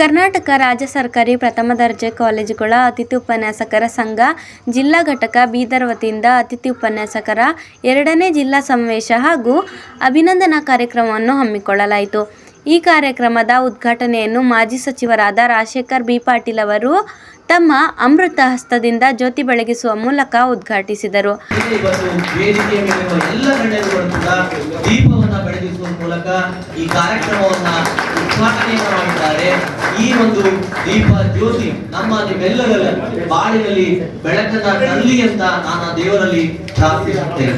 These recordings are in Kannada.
ಕರ್ನಾಟಕ ರಾಜ್ಯ ಸರ್ಕಾರಿ ಪ್ರಥಮ ದರ್ಜೆ ಕಾಲೇಜುಗಳ ಅತಿಥಿ ಉಪನ್ಯಾಸಕರ ಸಂಘ, ಜಿಲ್ಲಾ ಘಟಕ ಬೀದರ್ ವತಿಯಿಂದ ಅತಿಥಿ ಉಪನ್ಯಾಸಕರ ಎರಡನೇ ಜಿಲ್ಲಾ ಸಮಾವೇಶ ಹಾಗೂ ಅಭಿನಂದನಾ ಕಾರ್ಯಕ್ರಮವನ್ನು ಹಮ್ಮಿಕೊಳ್ಳಲಾಯಿತು. ಈ ಕಾರ್ಯಕ್ರಮದ ಉದ್ಘಾಟನೆಯನ್ನು ಮಾಜಿ ಸಚಿವರಾದ ರಾಜಶೇಖರ್ ಬಿ. ಪಾಟೀಲ್ ಅವರು ತಮ್ಮ ಅಮೃತ ಹಸ್ತದಿಂದ ಜ್ಯೋತಿ ಬೆಳಗಿಸುವ ಮೂಲಕ ಉದ್ಘಾಟಿಸಿದರು. ಈ ಕಾರ್ಯಕ್ರಮವನ್ನ ಉದ್ಘಾಟನೆಯನ್ನ ಮಾಡಿದ್ದಾರೆ ಈ ಒಂದು ದೀಪ ಜ್ಯೋತಿ ನಮ್ಮ ನಿಮ್ಮೆಲ್ಲರ ಬಾಳಿನಲ್ಲಿ ಬೆಳಕನ್ನ ತರಲಿ ಅಂತ ನಾನು ದೇವರಲ್ಲಿ ಪ್ರಾರ್ಥಿಸುತ್ತೇನೆ.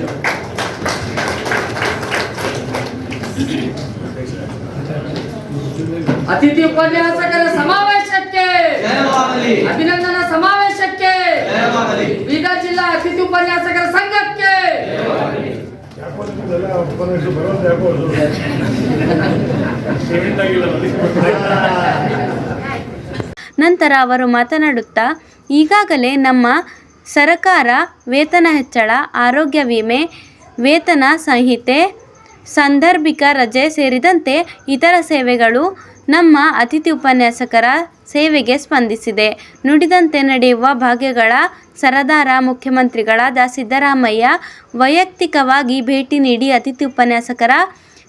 ಅತಿಥಿ ಉಪನ್ಯಾಸಕರ ಸಮಾವೇಶಕ್ಕೆ ಜಯವಾಗಲಿ. ಅಭಿನಂದನಾ ಸಮಾವೇಶಕ್ಕೆ ಜಯವಾಗಲಿ. ಬೀದರ್ ಜಿಲ್ಲಾ ಅತಿಥಿ ಉಪನ್ಯಾಸಕರ ಸಂಘಕ್ಕೆ ಯಾಕೋದೆಲ್ಲ ಉಪನ್ಯಾಸ ಬರೋದು ಯಾಕೋ ಸೇವಿಂಗ್ ಆಗಿಲ್ಲ ನಂತರ ಅವರು ಮಾತನಾಡುತ್ತಾ, ಈಗಾಗಲೇ ನಮ್ಮ ಸರಕಾರ ವೇತನ ಹೆಚ್ಚಳ, ಆರೋಗ್ಯ ವಿಮೆ, ವೇತನ ಸಂಹಿತೆ, ಸಾಂದರ್ಭಿಕ ರಜೆ ಸೇರಿದಂತೆ ಇತರ ಸೇವೆಗಳು ನಮ್ಮ ಅತಿಥಿ ಉಪನ್ಯಾಸಕರ ಸೇವೆಗೆ ಸ್ಪಂದಿಸಿದೆ. ನುಡಿದಂತೆ ನಡೆಯುವ ಭಾಗ್ಯಗಳ ಸರದಾರ ಮುಖ್ಯಮಂತ್ರಿಗಳಾದ ಸಿದ್ದರಾಮಯ್ಯ ವೈಯಕ್ತಿಕವಾಗಿ ಭೇಟಿ ನೀಡಿ ಅತಿಥಿ ಉಪನ್ಯಾಸಕರ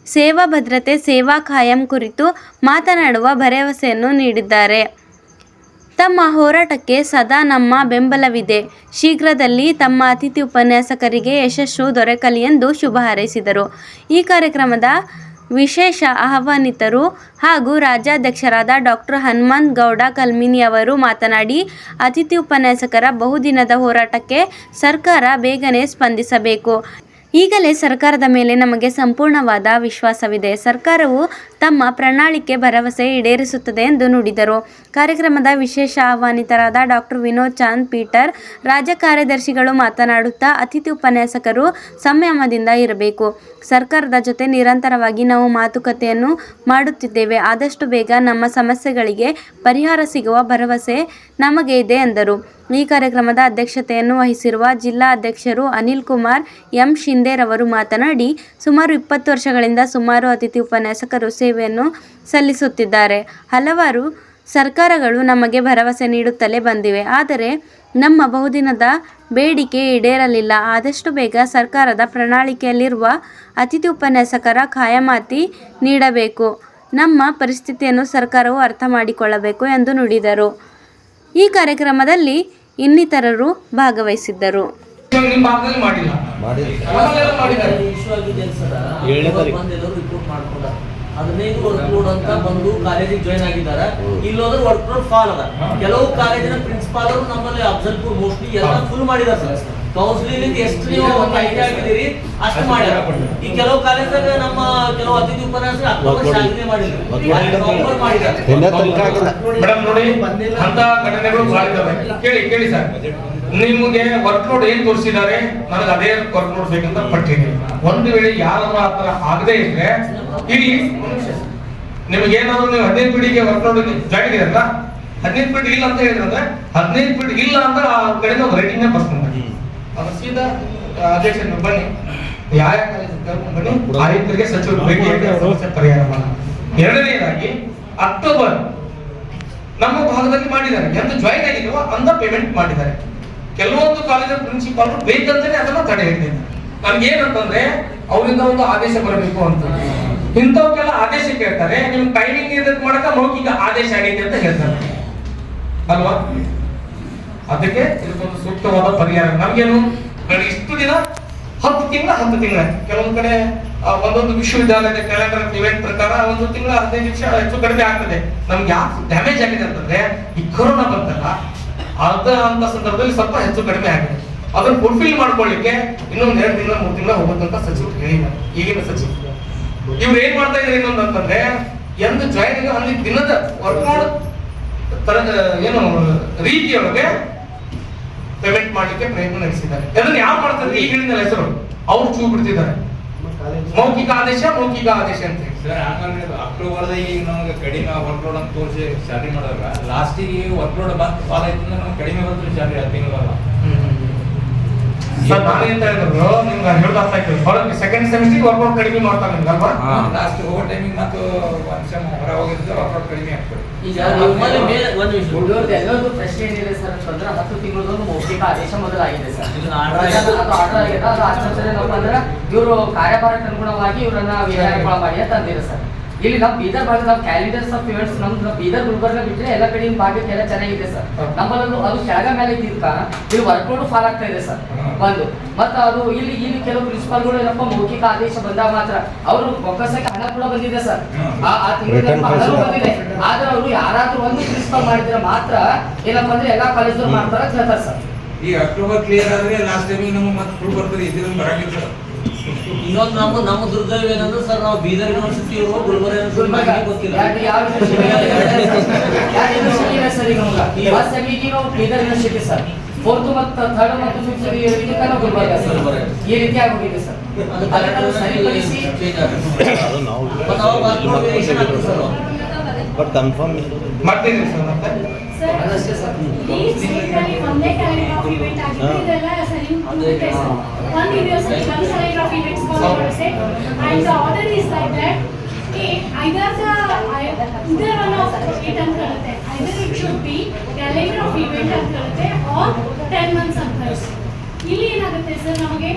ಸೇವಾ ಭದ್ರತೆ, ಸೇವಾ ಖಾಯಂ ಕುರಿತು ಮಾತನಾಡುವ ಭರವಸೆಯನ್ನು ನೀಡಿದ್ದಾರೆ. ತಮ್ಮ ಹೋರಾಟಕ್ಕೆ ಸದಾ ನಮ್ಮ ಬೆಂಬಲವಿದೆ. ಶೀಘ್ರದಲ್ಲಿ ತಮ್ಮ ಅತಿಥಿ ಉಪನ್ಯಾಸಕರಿಗೆ ಯಶಸ್ಸು ದೊರಕಲಿ ಎಂದು ಶುಭ ಹಾರೈಸಿದರು. ಈ ಕಾರ್ಯಕ್ರಮದ ವಿಶೇಷ ಆಹ್ವಾನಿತರು ಹಾಗೂ ರಾಜ್ಯಾಧ್ಯಕ್ಷರಾದ ಡಾಕ್ಟರ್ ಹನುಮಂತ್ ಗೌಡ ಕಲ್ಮಿನಿ ಅವರು ಮಾತನಾಡಿ, ಅತಿಥಿ ಉಪನ್ಯಾಸಕರ ಬಹುದಿನದ ಹೋರಾಟಕ್ಕೆ ಸರ್ಕಾರ ಬೇಗನೆ ಸ್ಪಂದಿಸಬೇಕು. ಈಗಲೇ ಸರ್ಕಾರದ ಮೇಲೆ ನಮಗೆ ಸಂಪೂರ್ಣವಾದ ವಿಶ್ವಾಸವಿದೆ. ಸರ್ಕಾರವು ತಮ್ಮ ಪ್ರಣಾಳಿಕೆ ಭರವಸೆ ಈಡೇರಿಸುತ್ತದೆ ಎಂದು ನುಡಿದರು. ಕಾರ್ಯಕ್ರಮದ ವಿಶೇಷ ಆಹ್ವಾನಿತರಾದ ಡಾಕ್ಟರ್ ವಿನೋದ್ ಚಾಂದ್, ಪೀಟರ್, ರಾಜ್ಯ ಕಾರ್ಯದರ್ಶಿಗಳು ಮಾತನಾಡುತ್ತಾ ಅತಿಥಿ ಉಪನ್ಯಾಸಕರು ಸಂಯಮದಿಂದ ಇರಬೇಕು. ಸರ್ಕಾರದ ಜೊತೆ ನಿರಂತರವಾಗಿ ನಾವು ಮಾತುಕತೆಯನ್ನು ಮಾಡುತ್ತಿದ್ದೇವೆ. ಆದಷ್ಟು ಬೇಗ ನಮ್ಮ ಸಮಸ್ಯೆಗಳಿಗೆ ಪರಿಹಾರ ಸಿಗುವ ಭರವಸೆ ನಮಗೆ ಇದೆ, ಎಂದರು. ಈ ಕಾರ್ಯಕ್ರಮದ ಅಧ್ಯಕ್ಷತೆಯನ್ನು ವಹಿಸಿರುವ ಜಿಲ್ಲಾ ಅಧ್ಯಕ್ಷರು ಅನಿಲ್ ಕುಮಾರ್, ಎಂ ಶಿಂದೇರವರು ಮಾತನಾಡಿ, ಸುಮಾರು ಇಪ್ಪತ್ತು ವರ್ಷಗಳಿಂದ ಸುಮಾರು ಅತಿಥಿ ಉಪನ್ಯಾಸಕರು ಸೇವೆಯನ್ನು ಸಲ್ಲಿಸುತ್ತಿದ್ದಾರೆ. ಹಲವಾರು ಸರ್ಕಾರಗಳು ನಮಗೆ ಭರವಸೆ ನೀಡುತ್ತಲೇ ಬಂದಿವೆ. ಆದರೆ, ನಮ್ಮ ಬಹುದಿನದ ಬೇಡಿಕೆ ಈಡೇರಲಿಲ್ಲ. ಆದಷ್ಟು ಬೇಗ ಸರ್ಕಾರದ ಪ್ರಣಾಳಿಕೆಯಲ್ಲಿರುವ ಅತಿಥಿ ಉಪನ್ಯಾಸಕರ ಖಾಯಮಾತಿ ನೀಡಬೇಕು. ನಮ್ಮ ಪರಿಸ್ಥಿತಿಯನ್ನು ಸರ್ಕಾರವು ಅರ್ಥ ಮಾಡಿಕೊಳ್ಳಬೇಕು ಎಂದು ನುಡಿದರು. ಈ ಕಾರ್ಯಕ್ರಮದಲ್ಲಿ ಇನ್ನಿತರರು ಭಾಗವಹಿಸಿದ್ದರು. ನಿಮ್ಮ ಭಾಗದಲ್ಲಿ ಮಾಡಿಲ್ಲ. ನಮ್ಮಲ್ಲೆಲ್ಲ ಮಾಡಿದ್ದಾರೆ. ಏಳನೇ ತಾರೀಕು. ರಿಪೋರ್ಟ್ ಮಾಡ್ಕೊಂಡ ಹದಿನೈದು ವರ್ಕ್ ಲೋಡ್ ಅಂತ ಬಂದು ಕಾಲೇಜಿಗೆ ಜಾಯ್ನ್ ಆಗಿದ್ದಾರ. ಇಲ್ಲೋದ್ರೆ ವರ್ಕ್ ಲೋಡ್ ಫಾಲ್ ಅದ ಕೆಲವು ಕಾಲೇಜಿನ ಪ್ರಿನ್ಸಿಪಾಲ್ ಅವರು ನಮ್ಮಲ್ಲಿ ಅಫ್ಜಲ್ಪುರ್ ಮೋಸ್ಟ್ಲಿ ಎಲ್ಲ ಫುಲ್ ಮಾಡಿದ್ದಾರೆ ಸರ್ ಕೌನ್ಸಿಲಿಂಗ್ ಎಷ್ಟು ನೀವು ಒಂದು ಐಡಿಯಾ ಆಗಿದ್ದೀರಿ ಅಷ್ಟು ಮಾಡ್ಯಾರ. ಈ ಕೆಲವು ಕಾಲೇಜಾಗ ನಮ್ಮ ಕೆಲವು ಅತಿಥಿ ಉಪನ್ಯಾಸ ಅಕ್ಟೋಬರ್ ನವೆಂಬರ್ ಮಾಡಿದ್ದಾರೆ ಮೇಡಮ್ ನೋಡಿ ಅಂತ ಘಟನೆಗಳು ಕೇಳಿ ಕೇಳಿ ಸರ್. ನಿಮಗೆ ವರ್ಕ್ ಲೋಡ್ ಏನ್ ತೋರಿಸಿದ್ದಾರೆ? ನನಗೆ ಅದೇ ವರ್ಕ್ ಲೋಡ್ ಬೇಕಂತ ಪಟ್ಟಿದ್ದೀನಿ. ಒಂದು ವೇಳೆ ಯಾರಾದ್ರೂ ಆ ತರ ಆಗದೇ ಇದ್ರೆ ಇಡೀ ನಿಮಗೆ ಏನಾದ್ರು ನೀವು ಹದಿನೈದು ಪೀಡಿಗೆ ವರ್ಕ್ ಲೋಡ್ ಜಾಯ್ನ್ ಅಂತ ಹದಿನೈದು ಪೀಡ್ ಇಲ್ಲ ಅಂತ ಹೇಳಿದ್ರೆ ಹದಿನೈದು ಪೀಡ್ ಇಲ್ಲ ಅಂತ ಆ ಕಡೆ ಒಂದು ರೇಟಿಂಗ್ ಬರ್ಕೊಂಡು ಸೀದಾ ಅಧ್ಯಕ್ಷ ಬನ್ನಿ. ಯಾವ ಕಾಲೇಜ್ ಬನ್ನಿ. ಆಯುಕ್ತರಿಗೆ ಸಚಿವರು ಭೇಟಿ ಪರಿಹಾರ ಮಾಡೋಣ. ಎರಡನೇದಾಗಿ ಅಕ್ಟೋಬರ್ ನಮ್ಮ ಭಾಗದಲ್ಲಿ ಮಾಡಿದ್ದಾರೆ. ಎಂದು ಜಾಯಿನ್ ಆಗಿದೆಯೋ ಅಂದ ಪೇಮೆಂಟ್ ಮಾಡಿದ್ದಾರೆ. ಕೆಲವೊಂದು ಕಾಲೇಜ್ ಪ್ರಿನ್ಸಿಪಾಲ್ ಬೇಕಂತಾನೆ ಅದನ್ನ ತಡೆ ಹಿಡಿದಿದ್ದಾರೆ. ನಮ್ಗೆ ಏನಂತಂದ್ರೆ ಅವರಿಂದ ಒಂದು ಆದೇಶ ಬರಬೇಕು ಅಂತ. ಇಂಥವಕ್ಕೆಲ್ಲ ಆದೇಶ ಕೇಳ್ತಾರೆ. ನಿಮ್ ಟೈಮಿಂಗ್ ಇದಕ್ಕೆ ಮಾಡಕ ಮೌಖಿಕ ಆದೇಶ ಆಗೈತೆ ಅಂತ ಹೇಳ್ತಾರೆ. ಅಲ್ವಾ? ಅದಕ್ಕೆ ಇದಕ್ಕೊಂದು ಸೂಕ್ತವಾದ ಪರಿಹಾರ. ನಮಗೇನು ಇಷ್ಟು ದಿನ, ಹತ್ತು ತಿಂಗಳ ಹತ್ತು ತಿಂಗಳ. ಕೆಲವೊಂದು ಕಡೆ ಒಂದೊಂದು ವಿಶ್ವವಿದ್ಯಾಲಯದ ಕ್ಯಾಲೆಂಡರ್ ಇವೆಂಟ್ ಪ್ರಕಾರ ಒಂದು ತಿಂಗಳ, ಹದಿನೈದು ನಿಮಿಷ ಹೆಚ್ಚು ಕಡಿಮೆ ಆಗ್ತದೆ. ನಮ್ಗೆ ಯಾಕೆ ಡ್ಯಾಮೇಜ್ ಆಗಿದೆ ಅಂತಂದ್ರೆ, ಈ ಕೊರೋನಾ ಬಂತಲ್ಲ, ಅದ ಅಂತ ಸಂದರ್ಭದಲ್ಲಿ ಸ್ವಲ್ಪ ಹೆಚ್ಚು ಕಡಿಮೆ ಆಗಿದೆ. ಅದನ್ನ ಫುಲ್ಫಿಲ್ ಮಾಡ್ಕೊಳ್ಳಿಕ್ಕೆ ಇನ್ನೊಂದು ಎರಡು ತಿಂಗಳ, ಮೂರು ತಿಂಗಳ ಹೋಗುತ್ತಂತ ಸಚಿವರು ಹೇಳಿದ್ದಾರೆ. ಈಗಿನ ಸಚಿವರು. ಇವ್ರು ಏನ್ ಮಾಡ್ತಾ ಇದ್ದಾರೆ ಇನ್ನೊಂದು ಅಂತಂದ್ರೆ ಎಂದು ಜಾಯಿನ್ ಅಲ್ಲಿ ದಿನದ ವರ್ಕ್ ತರ ಏನು, ರೀತಿಯೊಳಗೆ ಪೇಮೆಂಟ್ ಮಾಡಲಿಕ್ಕೆ ಪ್ರಯತ್ನ ನಡೆಸಿದ್ದಾರೆ. ಅದನ್ನ ಯಾರು ಮಾಡ್ತಾರೆ ಈಗ ಹೇಳಿದ ಹೆಸರು. ಅವ್ರು ಚೂ ಬಿಡ್ತಿದ್ದಾರೆ. ಮೌಖಿಕ ಆದೇಶ ಮೌಖಿಕ ಆದೇಶ ಅಂತ ಹೇಳಿ. ಸರ್ ಹಂಗಂದ್ರೆ ಅಕ್ಟೋಬರ್ ಈಗ ನಮಗೆ ಕಡಿಮೆ ವರ್ಕ್ ಲೋಡ್ ಅಂತ ತೋರಿಸಿ ಸ್ಯಾಲರಿ ಮಾಡಿದಾಗ ಲಾಸ್ಟಿಗೆ ವರ್ಕ್ ಲೋಡ್ ಬಂದು ಫಾಲ್ ಆಯ್ತು ಅಂದ್ರೆ ನಮ್ಗೆ ಕಡಿಮೆ ಸ್ಯಾಲರಿ ಆ ತಿಂಗಳಲ್ಲ ಸರ್ ನಾನು ಎಂತ ಹೇಳಿದ್ರು? ನಿಮ್ಗೆ ಹೇಳೋದು ಅರ್ಥ ಆಗ್ತದೆ ಬರೋದು ಸೆಕೆಂಡ್ ವರ್ಕೌಟ್ ಕಡಿಮೆ ಮಾಡ್ತಾರೆ ನಿಮ್ಗೆ ಅಲ್ವಾ? ಲಾಸ್ಟ್ ಓವರ್ ಟೈಮಿಂಗ್ ಮತ್ತು ಒಂದ್ ಸೆಮ್ ಹೊರ ಹೋಗಿದ್ರೆ ವರ್ಕೌಟ್ ಕಡಿಮೆ ಆಗ್ತದೆ. ಈಗ ನಿಮ್ಮಲ್ಲಿ ಮೇಲೆ ಒಂದು ವಿಷಯ ಉಳಿದವ್ರದ್ದು ಎಲ್ಲರದ್ದು ಪ್ರಶ್ನೆ ಏನಿದೆ ಸರ್? ಅಂತಂದ್ರೆ ಹತ್ತು ತಿಂಗಳದೊಂದು ಮೌಖಿಕ ಆದೇಶ ಮೊದಲಾಗಿದೆ ಸರ್. ಆಗಿದೆ. ಅದು ಆರ್ಡರ್ ಆಗಿದೆ ಅದು ಆಚರಣೆ ಏನಪ್ಪ ಅಂದ್ರೆ ಇವರು ಕಾರ್ಯಭಾರಕ್ಕೆ ಅನುಗುಣವಾಗಿ ಇವರನ್ನ ವಿಧಾನಗಳ ಮಾಡಿ ಅಂತ ಅಂದಿದೆ ಸರ್. ಇಲ್ಲಿ ನಮ್ಮ ಬೀದರ್ ಭಾಗದ ನಮ್ ಕ್ಯಾಲಿಡರ್ಸ್ ಆಫ್ ಇವೆಂಟ್ಸ್ ನಮ್ಮ ಬೀದರ್ ಗುಲ್ಬರ್ಗ ಬಿಟ್ಟರೆ ಎಲ್ಲ ಕಡೆ ಭಾಗಕ್ಕೆಲ್ಲ ಚೆನ್ನಾಗಿದೆ ಸರ್ ನಮ್ಮಲ್ಲೂ ಅದು ಕೆಳಗ ಮೇಲೆ ಇದ್ದಿದ್ಕ ಇಲ್ಲಿ ವರ್ಕೌಟ್ ಫಾಲ್ ಆಗ್ತಾ ಇದೆ ಸರ್ ಒಂದು ಮತ್ತೆ ಅದು ಇಲ್ಲಿ ಇಲ್ಲಿ ಕೆಲವು ಪ್ರಿನ್ಸಿಪಾಲ್ಗಳು ಏನಪ್ಪ ಮೌಖಿಕ ಆದೇಶ ಬಂದಾಗ ಮಾತ್ರ ಅವರು ಬೊಕ್ಕಸಕ್ಕೆ ಹಣ ಕೂಡ ಬಂದಿದೆ ಸರ್ ಆ ಆ ತಿಂಗಳ ಹಣನೂ ಬಂದಿದೆ. ಆದ್ರೆ ಅವರು ಯಾರಾದ್ರೂ ಒಂದು ಪ್ರಿನ್ಸಿಪಾಲ್ ಮಾಡಿದ್ರೆ ಮಾತ್ರ ಏನಪ್ಪ ಅಂದ್ರೆ ಎಲ್ಲಾ ಕಾಲೇಜ್ ಮಾಡ್ತಾರ ಅಂತ ಹೇಳ್ತಾರೆ ಸರ್ ಈ ಅಕ್ಟೋಬರ್ ಕ್ಲಿಯರ್ ಆದ್ರೆ ಲಾಸ್ಟ್ ಟೈಮ್ ನಮಗೆ ಮತ್ತೆ ಫುಲ್ ಬರ್ತದೆ. ಇದ್ರಿಂದ ಬರಂಗಿಲ್ಲ ಸರ್ ಇನ್ನೊಂದು ನಮ್ಮ ನಮ್ಮ ದುರ್ದೈವ ಏನಂದ್ರೆ ಸರ್ ನಾವು ಬೀದರ್ ಯೂನಿವರ್ಸಿಟಿ ಇರುವ ಗುಲ್ಬರ್ಗ ಯೂನಿವರ್ಸಿಟಿ ಗೊತ್ತಿಲ್ಲ. ಯಾವ ಸೆಮಿಗೆ ನಾವು ಬೀದರ್ ಯೂನಿವರ್ಸಿಟಿ ಸರ್. ಫೋರ್ತ್ ಮತ್ತು ಥರ್ಡ್ ಮತ್ತು ಫಿಫ್ತ್ ಇದಕ್ಕೆ ನಾವು ಗುಲ್ಬರ್ಗ ಸರ್. ಈ ರೀತಿ ಆಗೋಗಿದೆ ಸರ್. ಅದು ಕನ್ನಡ ನಾವು ಸರಿಪಡಿಸಿ. ಬಟ್ ಕನ್ಫರ್ಮ್ ಮಾಡ್ತೀನಿ ಸರ್ ಮತ್ತೆ? ಸರ್ ಈ ಸ್ಪೀಟಲ್ಲಿ ಒಂದನೇ ಕ್ಯಾಲೆಂಡ್ರ ಆಫ್ ಇವೆಂಟ್ ಆಗಿತ್ತು ಇದೆಲ್ಲ ಸರಿ ಸರ್ ಒಂದು ದಿವಸ ಒಂದು ಸ್ಯಾಲೆಂಡ್ರ ಆಫ್ ಇವೆಂಟ್ಸ್ ಒಂದು ದಿವಸ ಐಂಡ್ ಆತರ್ ಡೀಸ್ ಇದ್ದರೆ ಐದಾರು ಏಯ್ಟ್ ಅಂತ ಇರುತ್ತೆ ಐನೂರು ಶುಡ್ ಬಿ ಕ್ಯಾಲೆಂಡ್ರ ಇವೆಂಟ್ ಅಂತ ಬರುತ್ತೆ ಆಫ್ ಮಂತ್ಸ್ ಅಂತ ಇಲ್ಲಿ ಏನಾಗುತ್ತೆ ಸರ್ ನಮಗೆ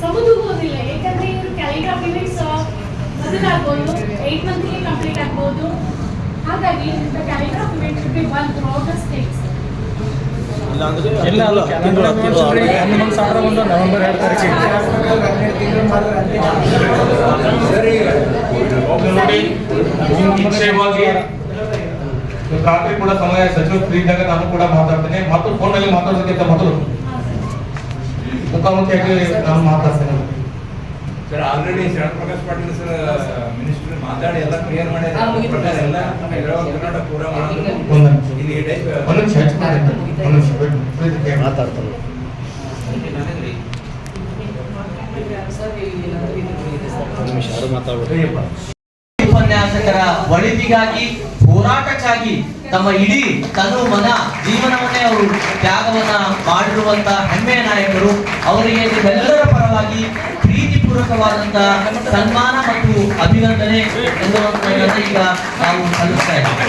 ಸಮುದೂ ಗೊತ್ತಿಲ್ಲ ಏಕೆಂದ್ರೆ ಇನ್ನು ಕ್ಯಾಲೆಂಡ್ರ ಆಫ್ ಇವೆಂಟ್ಸ್ ಅದರಾಗ್ಬೋದು ಮಂತ್ಗೆ ಕಂಪ್ಲೀಟ್ ಆಗ್ಬೋದು. ಹಾಗಾಗಿ ಹನ್ನೊಂದು ಸಾವಿರ ಒಂದು ನವೆಂಬರ್ ಎರಡು ತಾರೀಕಿಗೆ ರಾತ್ರಿ ಕೂಡ ಸಮಯ ಸಚಿವ ಫ್ರೀ ಇದ್ದಾಗ ನಾನು ಕೂಡ ಮಾತಾಡ್ತೇನೆ. ಮತ್ತು ಫೋನಲ್ಲಿ ಮಾತಾಡೋದಕ್ಕಿಂತ ಮೊದಲು ಮುಖಾಮುಖಿಯಾಗಿ ನಾನು ಮಾತಾಡ್ತೇನೆ. ಸರ್ ಆಲ್ರೆಡಿ ಶರಣ ಪ್ರಕಾಶ್ ಪಾಟೀಲ್ ಸರ್ ಮಿನಿಸ್ಟರ್ ಮಾತಾಡಿ ಎಲ್ಲ ಕ್ಲಿಯರ್ ಮಾಡಿದ್ದಾರೆ. ಎಲ್ಲ ಹೈದರಾಬಾದ್ ಕರ್ನಾಟಕ ಪೂರ ಮಾಡೋದು. ಒಂದು. ಇಲ್ಲಿ ಟೈಪ್ ನಿಮಿಷ ನಿಮಿಷ ಮಾತಾಡ್ತಾರೆ. ಉಪನ್ಯಾಸಕರ ಒಳಿತಿಗಾಗಿ ಹೋರಾಟಕ್ಕಾಗಿ ತಮ್ಮ ಇಡೀ ತನು ಮನ ಜೀವನವನ್ನೇ ಅವರು ತ್ಯಾಗವನ್ನ ಮಾಡಿರುವಂತ ಹೆಮ್ಮೆಯ ನಾಯಕರು, ಅವರಿಗೆ ಎಲ್ಲರ ಪರವಾಗಿ ಪ್ರೀತಿಪೂರ್ವಕವಾದಂತ ಸನ್ಮಾನ ಮತ್ತು ಅಭಿನಂದನೆ ಈಗ ನಾವು ಸಲ್ಲಿಸ್ತಾ ಇದ್ದೇವೆ.